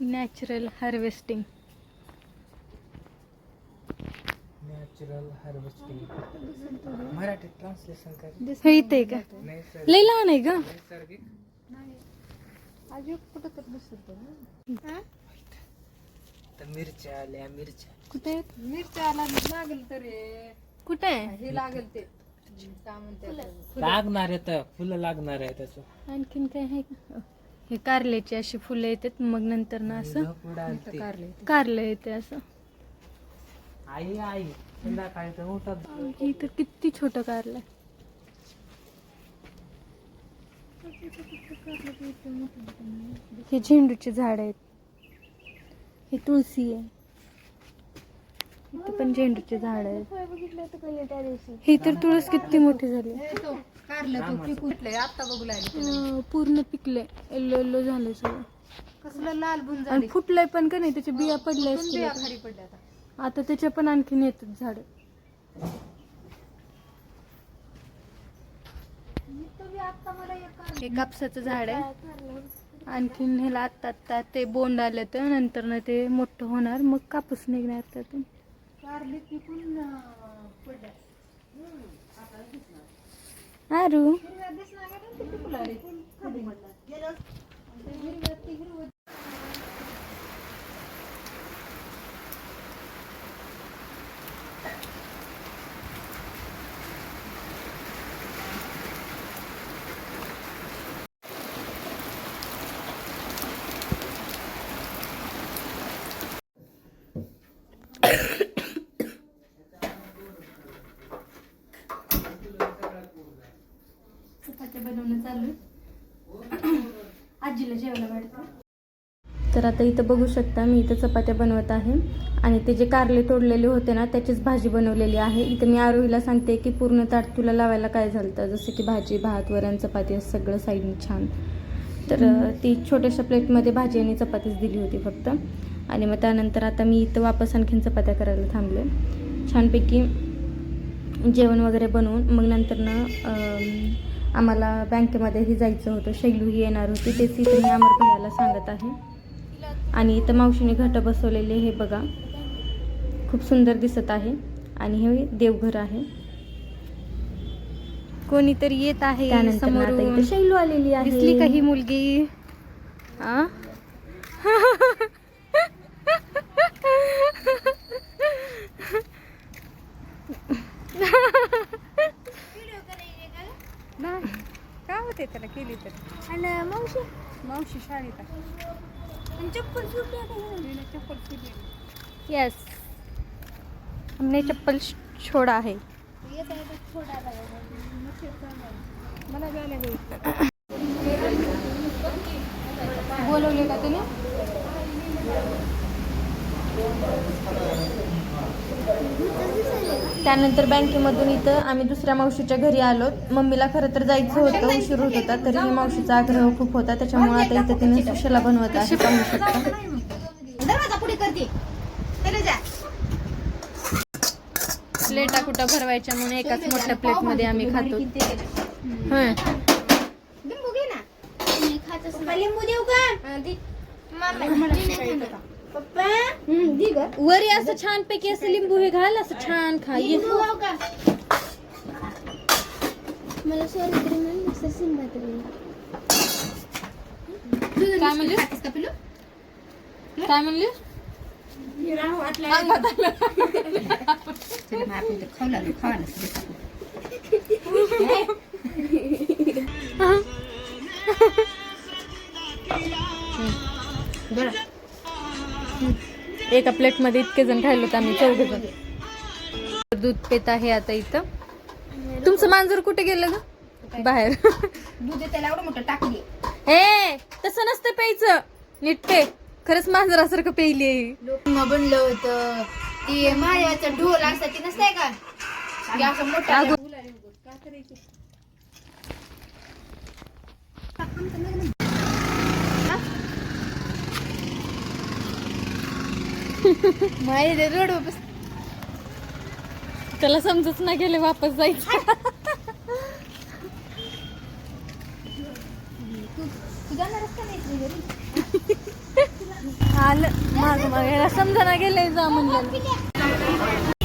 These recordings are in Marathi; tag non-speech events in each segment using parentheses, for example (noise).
Natural harvesting. Natural harvesting. Marathi translation कर. हे इथे आहे का? लई लहान आहे का? नैसर्गिक. तर मिरच्या आल्या मिरच्या. कुठे मिरच्या लागल तरी. कुठे आहे? हे लागल ते. काय म्हणते लागणार आहे तर फुलं लागणार आहे त्याचं. आणखीन काय आहे? का हे कारल्याची अशी फुलं येतात मग नंतर ना असं कारले कारलं येते असं. आई आई संध्याकाळी तर उठत इथं किती छोटं कारलं आहे. हे झेंडूचे झाड आहेत. हे तुळसी आहे. इथं पण झेंडूचे झाड आहेत. ही तर तुळस किती मोठी झाली. कारलं तू पिकूटलंय आता बघू लागले अं, पूर्ण पिकले येल्लो येल्लो झालं सगळं. कसलं लाल बुंज आणि फुटलंय पण का नाही त्याच्या बिया पडल्या असतील आता. खाली पडल्या आता. आता त्याच्या पण आणखीन येतात झाड. हे कापसाचं झाड आहे. आणखीन ह्याला आत्ता आत्ता ते बोंड आलं तर नंतर ना ते मोठं होणार मग कापूस निघणार त्यातून. कारली पिकून अं, पडल्या. સારું. बनवणं चालू (clears throat) आजीला जेवायला वाटतं तर आता इथं बघू शकता मी इथं चपात्या बनवत आहे. आणि ते जे कारले तोडलेले होते ना त्याचीच भाजी बनवलेली आहे. इथं मी आरोहीला सांगते की पूर्ण ताट तुला लावायला काय झालं होतं जसं की भाजी भात वरण चपाती असं सगळं साईडने छान. तर ती छोट्याशा प्लेटमध्ये भाजी आणि चपातीच दिली होती फक्त. आणि मग त्यानंतर आता मी इथं वापस आणखीन चपात्या करायला थांबले. छानपैकी जेवण वगैरे बनवून मग नंतर ना आम्हाला बँकेमध्येही जायचं होतं. शैलूही येणार होती. तेच इथं मी अमर भैयाला सांगत आहे. आणि इथं मावशीने घटं बसवलेले हे बघा. खूप सुंदर दिसत आहे. आणि हे देवघर आहे. कोणीतरी येत आहे इथे शैलू आलेली आहे. दिसली का ही मुलगी? आ? नाही काय होते त्याला केली तर. आणि मावशी? मावशी शाळेत आहे. चप्पल सुटली तिने चप्पल सुटली यस हमने चप्पल छोड़ा है मला जायला गेली (coughs) बोलवले का तुम्ही? त्यानंतर बँकेमधून इथं आम्ही दुसऱ्या मावशीच्या घरी आलो. मम्मीला खरं तर जायचं होतं उशीर होत होता तरीही मावशीचा आग्रह खूप होता. त्याच्यामुळे आता इथं तिने सुशाला बनवत आहे. पाहू शकता. दरवाजा पुढे करते. चले जा. प्लेटा कुठं भरवायच्या म्हणून एकाच मोठ्या प्लेटमध्ये आम्ही खातो. हं. लिंबू देऊ का? वरी असं छान पैकी असं लिंबू हे घाल असं छान खा. ये. खाऊ मला सॉरी तरी सिंबा तरी काय म्हणली काय म्हणली एका प्लेटमध्ये इतके जण खायलो होते आम्ही चौघ जण. दूध पेत आहे आता इथं. तुमचं मांजर कुठे गेलं ग? बाहेर. दूध त्याला एवढं मोठं टाकली. ए तसं नसतं प्यायचं. नीट पे. खरंच मांजरासारखं पेयली लोकं बनलं होतं. ती मायाचा ढोल असतात ती नसतंय का? असं मोठं माहिती रोड वापस त्याला समजच ना गेले वापस जायचं. आलं. माग माग समजा ना गेलंय जा म्हणलं.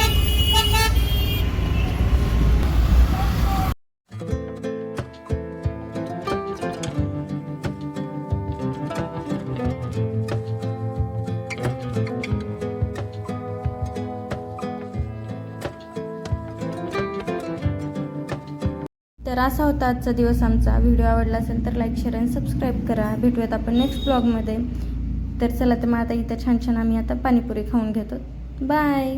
तर असा होता आजचा दिवस आमचा. व्हिडिओ आवडला असेल तर लाईक शेअर आणि सबस्क्राईब करा. भेटूयात आपण नेक्स्ट ब्लॉगमध्ये तर चला तर मग आता इथं छान छान आम्ही आता पाणीपुरी खाऊन घेतो. बाय